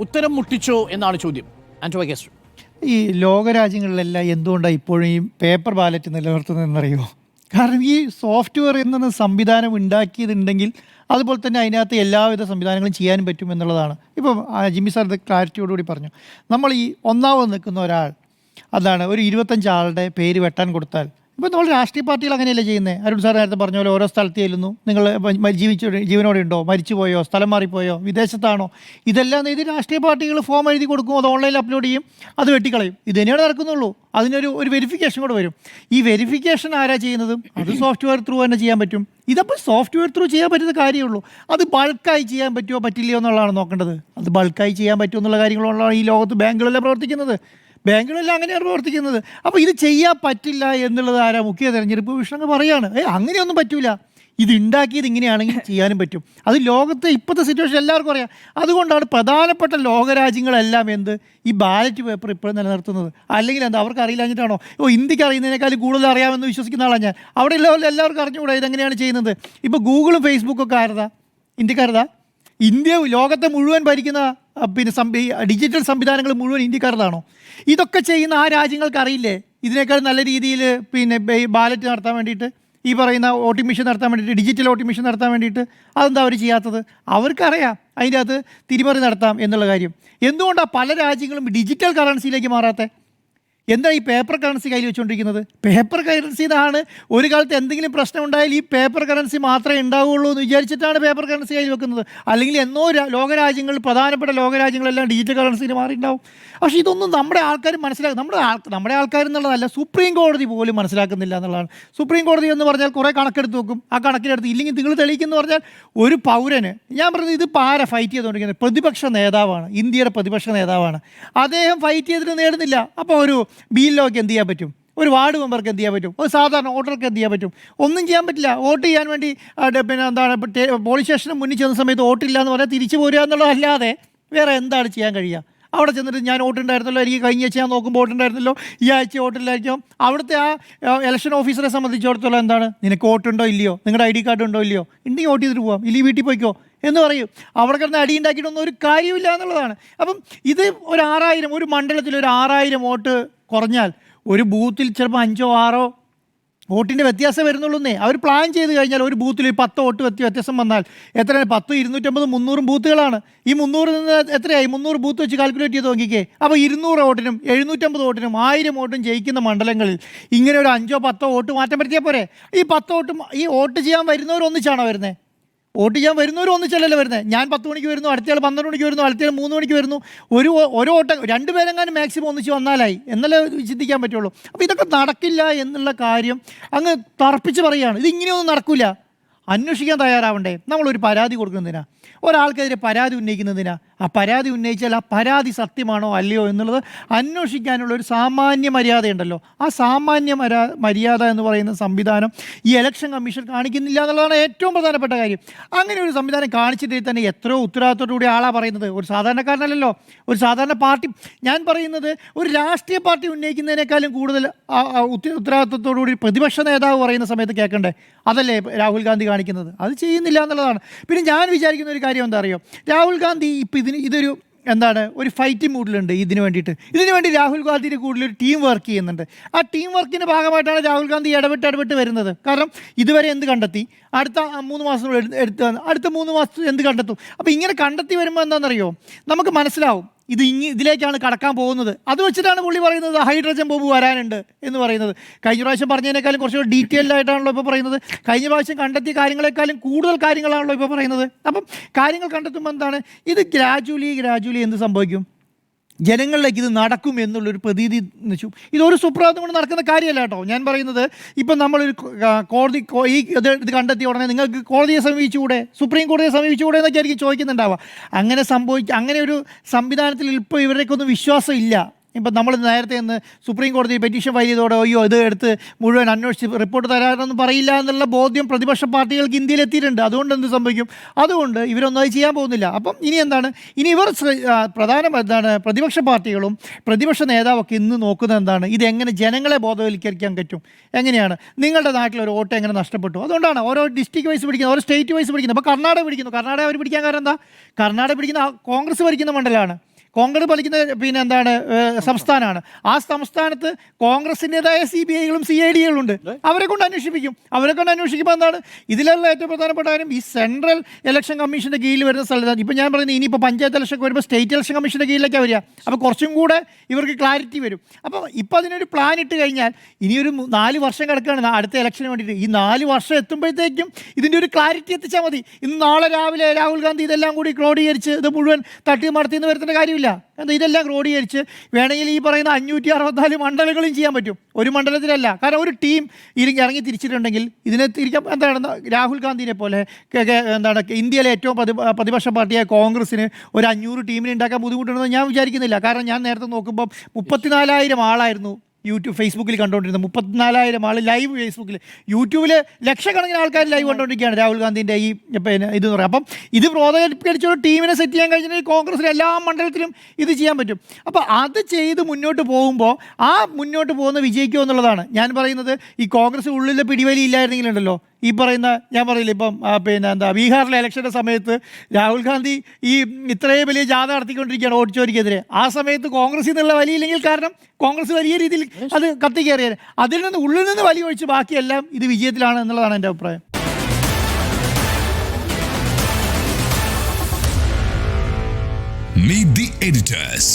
ഉത്തരം മുട്ടിച്ചോ എന്നാണ് ചോദ്യം. ആന്റോ ഗസ്റ്റ്. ഈ ലോകരാജ്യങ്ങളിലെല്ലാം എന്തുകൊണ്ടാണ് ഇപ്പോഴും ഈ പേപ്പർ ബാലറ്റ് നിലനിർത്തുന്നതെന്നറിയോ? കാരണം ഈ സോഫ്റ്റ്വെയർ എന്ന സംവിധാനം ഉണ്ടാക്കിയതുണ്ടെങ്കിൽ അതുപോലെ തന്നെ അതിനകത്ത് എല്ലാവിധ സംവിധാനങ്ങളും ചെയ്യാനും പറ്റും എന്നുള്ളതാണ്. ഇപ്പം ജിമ്മി സാർ ഇത് ക്ലാരിറ്റിയോടുകൂടി പറഞ്ഞു. നമ്മൾ ഈ ഒന്നാമത് നിൽക്കുന്ന ഒരാൾ അതാണ് ഒരു ഇരുപത്തഞ്ച് ആളുടെ പേര് വെട്ടാൻ കൊടുത്താൽ ഇപ്പം നമ്മൾ രാഷ്ട്രീയ പാർട്ടികൾ അങ്ങനെയല്ലേ ചെയ്യുന്നത് അരുൺ സാർ നേരത്തെ പറഞ്ഞ പോലെ ഓരോ സ്ഥലത്ത് ചെല്ലുന്നു. നിങ്ങൾ ജീവിച്ചു ജീവനോടെ ഉണ്ടോ? മരിച്ചുപോയോ സ്ഥലം മാറിപ്പോയോ? വിദേശത്താണോ? ഇതെല്ലാം ഇത് രാഷ്ട്രീയ പാർട്ടികൾ ഫോം എഴുതി കൊടുക്കും അത് ഓൺലൈനിൽ അപ്ലോഡ് ചെയ്യും അത് വെട്ടിക്കളയും. ഇത് തന്നെയാണ് നടക്കുന്നുള്ളൂ. അതിനൊരു ഒരു വെരിഫിക്കേഷൻ കൂടെ വരും. ഈ വെരിഫിക്കേഷൻ ആരാ ചെയ്യുന്നത്? അത് സോഫ്റ്റ്വെയർ ത്രൂ തന്നെ ചെയ്യാൻ പറ്റും. ഇതപ്പോൾ സോഫ്റ്റ്വെയർ ത്രൂ ചെയ്യാൻ പറ്റുന്ന കാര്യമുള്ളൂ. അത് ബൾക്കായി ചെയ്യാൻ പറ്റുമോ പറ്റില്ലയോ എന്നുള്ളതാണ് നോക്കേണ്ടത്. അത് ബൾക്കായി ചെയ്യാൻ പറ്റുമോ എന്നുള്ള കാര്യങ്ങളുള്ളതാണ് ഈ ലോകത്ത് ബാങ്കുകളെല്ലാം പ്രവർത്തിക്കുന്നത്. ബാങ്കുകളെല്ലാം അങ്ങനെയാണ് പ്രവർത്തിക്കുന്നത്. അപ്പോൾ ഇത് ചെയ്യാൻ പറ്റില്ല എന്നുള്ളത് ആരാ? മുഖ്യ തെരഞ്ഞെടുപ്പ് കമ്മീഷൻ പറയാണ്. ഏ അങ്ങനെയൊന്നും പറ്റൂല. ഇത് ഉണ്ടാക്കിയത് ഇങ്ങനെയാണെങ്കിൽ ചെയ്യാനും പറ്റും. അത് ലോകത്തെ ഇപ്പോഴത്തെ സിറ്റുവേഷൻ എല്ലാവർക്കും അറിയാം. അതുകൊണ്ടാണ് പ്രധാനപ്പെട്ട ലോകരാജ്യങ്ങളെല്ലാം എന്ത്? ഈ ബാലറ്റ് പേപ്പർ ഇപ്പോഴും നിലനിർത്തുന്നത്. അല്ലെങ്കിൽ എന്താ അവർക്ക് അറിയില്ലാഞ്ഞിട്ടാണോ? ഓ ഇന്ത്യയ്ക്ക് അറിയുന്നതിനേക്കാൾ കൂടുതൽ അറിയാമെന്ന് വിശ്വസിക്കുന്ന ആളാണ് ഞാൻ. അവിടെ ഉള്ളവരിൽ എല്ലാവർക്കും അറിഞ്ഞുകൂടാ ഇതെങ്ങനെയാണ് ചെയ്യുന്നത്. ഇപ്പോൾ ഗൂഗിളും ഫേസ്ബുക്കും ഒക്കെ ആരതാ? ഇന്ത്യക്കാരതാ? ഇന്ത്യ ലോകത്തെ മുഴുവൻ ഭരിക്കുന്ന പിന്നെ ഡിജിറ്റൽ സംവിധാനങ്ങൾ മുഴുവൻ ഇന്ത്യക്കാരതാണോ ഇതൊക്കെ ചെയ്യുന്ന ആ രാജ്യങ്ങൾക്ക് അറിയില്ലേ ഇതിനേക്കാൾ നല്ല രീതിയിൽ പിന്നെ ബാലറ്റ് നടത്താൻ വേണ്ടിയിട്ട് ഈ പറയുന്ന വോട്ടിംഗ് മെഷീൻ നടത്താൻ വേണ്ടിയിട്ട് ഡിജിറ്റൽ വോട്ടിംഗ് മെഷീൻ നടത്താൻ വേണ്ടിയിട്ട് അതെന്താ അവർ ചെയ്യാത്തത്? അവർക്കറിയാം അതിന്റെ അകത്ത് തിരിമറി നടത്താം എന്നുള്ള കാര്യം. എന്തുകൊണ്ടാണ് പല രാജ്യങ്ങളും ഡിജിറ്റൽ കറൻസിയിലേക്ക് മാറാത്തത് എന്താ ഈ പേപ്പർ കറൻസി കയ്യിൽ വെച്ചുകൊണ്ടിരിക്കുന്നത് പേപ്പർ കറൻസി ഇതാണ്. ഒരു കാലത്ത് എന്തെങ്കിലും പ്രശ്നം ഉണ്ടായാൽ ഈ പേപ്പർ കറൻസി മാത്രമേ ഉണ്ടാവുകയുള്ളൂ എന്ന് വിചാരിച്ചിട്ടാണ് പേപ്പർ കറൻസി കയ്യിൽ വെക്കുന്നത്. അല്ലെങ്കിൽ എന്നോ ലോകരാജ്യങ്ങൾ പ്രധാനപ്പെട്ട ലോകരാജ്യങ്ങളെല്ലാം ഡിജിറ്റൽ കറൻസിയിൽ മാറിയിട്ടുണ്ടാവും. പക്ഷേ ഇതൊന്നും നമ്മുടെ ആൾക്കാർ മനസ്സിലാക്കും നമ്മുടെ ആൾ നമ്മുടെ ആൾക്കാർ എന്നുള്ളതല്ല സുപ്രീം കോടതി പോലും മനസ്സിലാക്കുന്നില്ല എന്നുള്ളതാണ്. സുപ്രീം കോടതി എന്ന് പറഞ്ഞാൽ കുറേ കണക്കെടുത്ത് വെക്കും. ആ കണക്കിനെടുത്ത് ഇല്ലെങ്കിൽ നിങ്ങൾ തെളിയിക്കുന്നു പറഞ്ഞാൽ ഒരു പൗരന് ഞാൻ പറഞ്ഞത് ഇത് പാര ഫൈറ്റ് ചെയ്തുകൊണ്ടിരിക്കുന്നത് പ്രതിപക്ഷ നേതാവാണ്. ഇന്ത്യയുടെ പ്രതിപക്ഷ നേതാവാണ്. അദ്ദേഹം ഫൈറ്റ് ചെയ്തിട്ട് നേടുന്നില്ല. അപ്പോൾ ഒരു ബില്ലോക്ക് എന്ത് ചെയ്യാൻ പറ്റും? ഒരു വാർഡ് മെമ്പർക്ക് എന്ത് ചെയ്യാൻ പറ്റും? ഒരു സാധാരണ വോട്ടർക്ക് എന്ത് ചെയ്യാൻ പറ്റും? ഒന്നും ചെയ്യാൻ പറ്റില്ല. വോട്ട് ചെയ്യാൻ വേണ്ടി പിന്നെ എന്താണ് പോളിംഗ് സ്റ്റേഷന് മുന്നിൽ ചെന്ന സമയത്ത് വോട്ടില്ല എന്ന് പറഞ്ഞാൽ തിരിച്ചു പോരുക എന്നുള്ളതല്ലാതെ വേറെ എന്താണ് ചെയ്യാൻ കഴിയുക? അവിടെ ചെന്നിട്ട് ഞാൻ വോട്ടുണ്ടായിരുന്നല്ലോ എനിക്ക് കഴിഞ്ഞ ആഴ്ച ഞാൻ നോക്കുമ്പോൾ വോട്ടുണ്ടായിരുന്നല്ലോ ഈ ആഴ്ച വോട്ടില്ലായിരിക്കും. അവിടുത്തെ ആ ഇലക്ഷൻ ഓഫീസറെ സംബന്ധിച്ചിടത്തോളം എന്താണ്? നിനക്ക് വോട്ടുണ്ടോ ഇല്ലയോ? നിങ്ങളുടെ ഐ ഡി കാർഡ് ഉണ്ടോ ഇല്ലയോ? ഉണ്ടെങ്കിൽ വോട്ട് ചെയ്തിട്ട് പോവാം. ഇല്ലെങ്കിൽ വീട്ടിൽ പോയിക്കോ എന്ന് പറയും. അവിടെ കിടന്ന് അടി ഉണ്ടാക്കിയിട്ടൊന്നും ഒരു കാര്യമില്ല എന്നുള്ളതാണ്. അപ്പം ഇത് ഒരു ആറായിരം ഒരു മണ്ഡലത്തിൽ ഒരു ആറായിരം വോട്ട് കുറഞ്ഞാൽ ഒരു ബൂത്തിൽ ചിലപ്പോൾ അഞ്ചോ ആറോ വോട്ടിന്റെ വ്യത്യാസം വരുന്നുള്ളൂന്നേ. അവർ പ്ലാൻ ചെയ്ത് കഴിഞ്ഞാൽ ഒരു ബൂത്തിൽ പത്ത് വോട്ട് വ്യത്യ വ്യത്യാസം വന്നാൽ എത്രയാണ്? പത്ത് ഇരുന്നൂറ്റമ്പത് മുന്നൂറും ബൂത്തുകളാണ്. ഈ മുന്നൂറിൽ നിന്ന് എത്രയായി? മുന്നൂറ് ബൂത്ത് വെച്ച് കാൽക്കുലേറ്റ് ചെയ്ത് നോക്കിക്കേ. അപ്പോൾ ഇരുന്നൂറ് വോട്ടിനും എഴുന്നൂറ്റമ്പത് വോട്ടിനും ആയിരം വോട്ടും ജയിക്കുന്ന മണ്ഡലങ്ങളിൽ ഇങ്ങനെ ഒരു അഞ്ചോ പത്തോ വോട്ട് മാറ്റം വരുത്തിയാൽ പോരെ. ഈ പത്ത് വോട്ടും ഈ വോട്ട് ചെയ്യാൻ വരുന്നവരൊന്നിച്ചാണോ വരുന്നത് വോട്ട് ചെയ്യാൻ വരുന്നവരും ഒന്നിച്ചല്ലല്ലോ വരുന്നത് ഞാൻ പത്ത് മണിക്ക് വരുന്നു അടുത്തയാൾ പന്ത്രണ്ട് മണിക്ക് വരുന്നു അടുത്തയാൾ മൂന്ന് മണിക്ക് വരുന്നു. ഒരു ഒരു ഓട്ടം രണ്ട് പേരെങ്ങാനും മാക്സിമം ഒന്നിച്ച് വന്നാലായി. എന്നല്ലേ ചിന്തിക്കാൻ പറ്റുള്ളൂ. അപ്പോൾ ഇതൊക്കെ നടക്കില്ല എന്നുള്ള കാര്യം അങ്ങ് തറപ്പിച്ച് പറയുകയാണ് ഇതിങ്ങനെയൊന്നും നടക്കില്ല അന്വേഷിക്കാൻ തയ്യാറാവണ്ടേ. നമ്മളൊരു പരാതി കൊടുക്കുന്നതിനാ. ഒരാൾക്കെതിരെ പരാതി ഉന്നയിക്കുന്നതിനാ. ആ പരാതി ഉന്നയിച്ചാൽ ആ പരാതി സത്യമാണോ അല്ലയോ എന്നുള്ളത് അന്വേഷിക്കാനുള്ള ഒരു സാമാന്യ മര്യാദയുണ്ടല്ലോ. ആ സാമാന്യ മര്യാ മര്യാദ എന്ന് പറയുന്ന സംവിധാനം ഈ ഇലക്ഷൻ കമ്മീഷൻ കാണിക്കുന്നില്ല എന്നുള്ളതാണ് ഏറ്റവും പ്രധാനപ്പെട്ട കാര്യം. അങ്ങനെ ഒരു സംവിധാനം കാണിച്ചിട്ടേ തന്നെ എത്രയോ ഉത്തരവാദിത്തോടുകൂടി ആളാ പറയുന്നത്. ഒരു സാധാരണക്കാരനല്ലല്ലോ. ഒരു സാധാരണ പാർട്ടി. ഞാൻ പറയുന്നത് ഒരു രാഷ്ട്രീയ പാർട്ടി ഉന്നയിക്കുന്നതിനേക്കാളും കൂടുതൽ ഉത്തരവാദിത്തത്തോടുകൂടി പ്രതിപക്ഷ നേതാവ് പറയുന്ന സമയത്ത് കേൾക്കണ്ടേ? അതല്ലേ രാഹുൽ ഗാന്ധി കാണിക്കുന്നത്. അത് ചെയ്യുന്നില്ല എന്നുള്ളതാണ്. പിന്നെ ഞാൻ വിചാരിക്കുന്ന ഒരു കാര്യം എന്താ അറിയോ? രാഹുൽ ഗാന്ധി ഇപ്പം ഇതിന് ഇതൊരു എന്താണ് ഒരു ഫൈറ്റിംഗ് മൂഡിലുണ്ട് ഇതിന് വേണ്ടിയിട്ട്. ഇതിന് വേണ്ടി രാഹുൽ ഗാന്ധിയുടെ കൂടുതൽ ഒരു ടീം വർക്ക് ചെയ്യുന്നുണ്ട്. ആ ടീം വർക്കിന്റെ ഭാഗമായിട്ടാണ് രാഹുൽ ഗാന്ധി ഇടപെട്ട് ഇടപെട്ട് വരുന്നത്. കാരണം ഇതുവരെ എന്ത് കണ്ടെത്തി? അടുത്ത മൂന്ന് മാസം എടുത്ത് അടുത്ത മൂന്ന് മാസം എന്ത് കണ്ടെത്തും? അപ്പോൾ ഇങ്ങനെ കണ്ടെത്തി വരുമ്പോൾ എന്താണെന്നറിയോ? നമുക്ക് മനസ്സിലാവും. ഇത് ഇങ്ങി ഇതിലേക്കാണ് കടക്കാൻ പോകുന്നത്. അത് വെച്ചിട്ടാണ് പുള്ളി പറയുന്നത് ഹൈഡ്രജൻ ബോംബ് വരാനുണ്ട് എന്ന് പറയുന്നത്. കഴിഞ്ഞ പ്രാവശ്യം പറഞ്ഞതിനേക്കാളും കുറച്ചുകൂടി ഡീറ്റെയിൽഡ് ആയിട്ടാണല്ലോ ഇപ്പോൾ പറയുന്നത്. കഴിഞ്ഞ പ്രാവശ്യം കണ്ടെത്തിയ കാര്യങ്ങളെക്കാളും കൂടുതൽ കാര്യങ്ങളാണല്ലോ ഇപ്പോൾ പറയുന്നത്. അപ്പം കാര്യങ്ങൾ കണ്ടെത്തുമ്പോൾ എന്താണ്? ഇത് ഗ്രാജുവലി ഗ്രാജുവലി എന്ത് സംഭവിക്കും? ജനങ്ങളിലേക്ക് ഇത് നടക്കും എന്നുള്ളൊരു പ്രതീതി വെച്ചു. ഇതൊരു സുപ്രഭാതം കൊണ്ട് നടക്കുന്ന കാര്യമല്ല കേട്ടോ. ഞാൻ പറയുന്നത് ഇപ്പം നമ്മളൊരു കോടതി ഈ ഇത് കണ്ടെത്തിയ ഉടനെ നിങ്ങൾക്ക് കോടതിയെ സമീപിച്ചുകൂടെ? സുപ്രീം കോടതിയെ സമീപിച്ചുകൂടെ എന്നൊക്കെ ആയിരിക്കും ചോദിക്കുന്നുണ്ടാവുക. അങ്ങനെ സംഭവിക്കുക അങ്ങനെ ഒരു സംവിധാനത്തിൽ ഇപ്പോൾ ഇവരുടെയൊക്കെ ഒന്നും വിശ്വാസം ഇല്ല ഇപ്പം നമ്മൾ നേരത്തെ ഇന്ന് സുപ്രീം കോടതി പെറ്റീഷൻ ഫയൽ ചെയ്തോടെ അയ്യോ ഇത് എടുത്ത് മുഴുവൻ അന്വേഷിച്ച് റിപ്പോർട്ട് തരാനൊന്നും പറയില്ല എന്നുള്ള ബോധ്യം പ്രതിപക്ഷ പാർട്ടികൾക്ക് ഇന്ത്യയിൽ എത്തിയിട്ടുണ്ട്. അതുകൊണ്ട് എന്ത് സംഭവിക്കും? അതുകൊണ്ട് ഇവരൊന്നും അത് ചെയ്യാൻ പോകുന്നില്ല. അപ്പം ഇനി എന്താണ്? ഇനി ഇവർ പ്രധാന എന്താണ്? പ്രതിപക്ഷ പാർട്ടികളും പ്രതിപക്ഷ നേതാവൊക്കെ ഇന്ന് നോക്കുന്നത് എന്താണ്? ഇതെങ്ങനെ ജനങ്ങളെ ബോധവൽക്കരിക്കാൻ പറ്റും? എങ്ങനെയാണ്? നിങ്ങളുടെ നാട്ടിൽ ഒരു വോട്ട് എങ്ങനെ നഷ്ടപ്പെട്ടു? അതുകൊണ്ടാണ് ഓരോ ഡിസ്ട്രിക്ട് വൈസ് പിടിക്കുന്നത് ഓരോ സ്റ്റേറ്റ് വൈസ് പിടിക്കുന്നത് അപ്പോൾ കർണാടക പിടിക്കുന്നു. കർണാടക അവർ പിടിക്കാൻ കാരണം എന്താ? കർണാടക പിടിക്കുന്ന കോൺഗ്രസ് ഭരിക്കുന്ന മണ്ഡലമാണ്. കോൺഗ്രസ് ഭരിക്കുന്ന പിന്നെ എന്താണ് സംസ്ഥാനമാണ്. ആ സംസ്ഥാനത്ത് കോൺഗ്രസിന്റെതായ സി ബി ഐകളും സി ഐ ഡികളും ഉണ്ട് അവരെ കൊണ്ട് അന്വേഷിപ്പിക്കും. അവരെ കൊണ്ട് അന്വേഷിക്കുമ്പോൾ എന്താണ് ഇതിലുള്ള ഏറ്റവും പ്രധാനപ്പെട്ട കാര്യം ഈ സെൻട്രൽ ഇലക്ഷൻ കമ്മീഷന്റെ കീഴിൽ വരുന്ന സ്ഥലത്താണ്. ഇപ്പം ഞാൻ പറയുന്നത് ഇനിയിപ്പോൾ പഞ്ചായത്ത് ഇലക്ഷൻ വരുമ്പോൾ സ്റ്റേറ്റ് ഇലക്ഷൻ കമ്മീഷന്റെ കീഴിലേക്കാണ് വരിക. അപ്പോൾ കുറച്ചും കൂടെ ഇവർക്ക് ക്ലാരിറ്റി വരും. അപ്പോൾ ഇപ്പോൾ അതിനൊരു പ്ലാൻ ഇട്ട് കഴിഞ്ഞാൽ ഇനിയൊരു നാല് വർഷം കിടക്കുകയാണ് അടുത്ത ഇലക്ഷന് വേണ്ടിയിട്ട്. ഈ നാല് വർഷം എത്തുമ്പോഴത്തേക്കും ഇതിന്റെ ഒരു ക്ലാരിറ്റി എത്തിച്ചാൽ മതി. ഇന്ന് നാളെ രാവിലെ രാഹുൽ ഗാന്ധി ഇതെല്ലാം കൂടി ക്രോഡീകരിച്ച് ഇത് മുഴുവൻ തട്ടി മടത്തിന്ന് വരുത്തേണ്ട കാര്യമില്ല. എന്താ ഇതെല്ലാം ക്രോഡീകരിച്ച് വേണമെങ്കിൽ ഈ പറയുന്ന അഞ്ഞൂറ്റി അറുപത്തിനാല് മണ്ഡലങ്ങളും ചെയ്യാൻ പറ്റും. ഒരു മണ്ഡലത്തിലല്ല. കാരണം ഒരു ടീം ഇറങ്ങി ഇറങ്ങി തിരിച്ചിട്ടുണ്ടെങ്കിൽ ഇതിനെ തിരിക്കാൻ എന്താണ് രാഹുൽ ഗാന്ധിനെ പോലെ എന്താണ് ഇന്ത്യയിലെ ഏറ്റവും പ്രതി പ്രതിപക്ഷ പാർട്ടിയായ കോൺഗ്രസ്സിന് ഒരു അഞ്ഞൂറ് ടീമിനെ ഉണ്ടാക്കാൻ ബുദ്ധിമുട്ടുണ്ടെന്ന് ഞാൻ വിചാരിക്കുന്നില്ല. കാരണം ഞാൻ നേരത്തെ നോക്കുമ്പോൾ മുപ്പത്തിനാലായിരം ആളായിരുന്നു യൂട്യൂബ് ഫേസ്ബുക്കിൽ കണ്ടുകൊണ്ടിരുന്നത് മുപ്പത്തിനാലായിരം ആൾ ലൈവ് ഫേസ്ബുക്കിൽ യൂട്യൂബിൽ ലക്ഷക്കണക്കിന് ആൾക്കാർ ലൈവ് കണ്ടുകൊണ്ടിരിക്കുകയാണ് രാഹുൽ ഗാന്ധിന്റെ ഈ പിന്നെ ഇത് പറയാം. അപ്പം ഇത് പ്രോത്സാഹിപ്പിച്ച ഒരു ടീമിനെ സെറ്റ് ചെയ്യാൻ കഴിഞ്ഞിട്ടുണ്ടെങ്കിൽ കോൺഗ്രസിലെ എല്ലാ മണ്ഡലത്തിലും ഇത് ചെയ്യാൻ പറ്റും. അപ്പോൾ അത് ചെയ്ത് മുന്നോട്ട് പോകുമ്പോൾ ആ മുന്നോട്ട് പോകുന്ന വിജയിക്കുമോ എന്നുള്ളതാണ്. ഞാൻ പറയുന്നത് ഈ കോൺഗ്രസ് ഉള്ളിലെ പിടിവലി ഇല്ലായിരുന്നെങ്കിലുണ്ടല്ലോ. ഈ പറയുന്ന ഞാൻ പറയില്ല ഇപ്പം പിന്നെ എന്താ ബീഹാറിലെ ഇലക്ഷന്റെ സമയത്ത് രാഹുൽ ഗാന്ധി ഈ ഇത്രയും വലിയ ജാഥ നടത്തിക്കൊണ്ടിരിക്കുകയാണ് ഓടിച്ചോരിക്കെതിരെ ചോരിക്കെതിരെ ആ സമയത്ത് കോൺഗ്രസിൽ നിന്നുള്ള വലിയില്ലെങ്കിൽ കാരണം കോൺഗ്രസ് വലിയ രീതിയിൽ അത് കത്തിക്കയറിയത് അതിൽ നിന്ന് ഉള്ളിൽ നിന്ന് വലിയ ഒഴിച്ച് ബാക്കിയെല്ലാം ഇത് വിജയത്തിലാണ് എന്നുള്ളതാണ് എന്റെ അഭിപ്രായം. Meet the editors.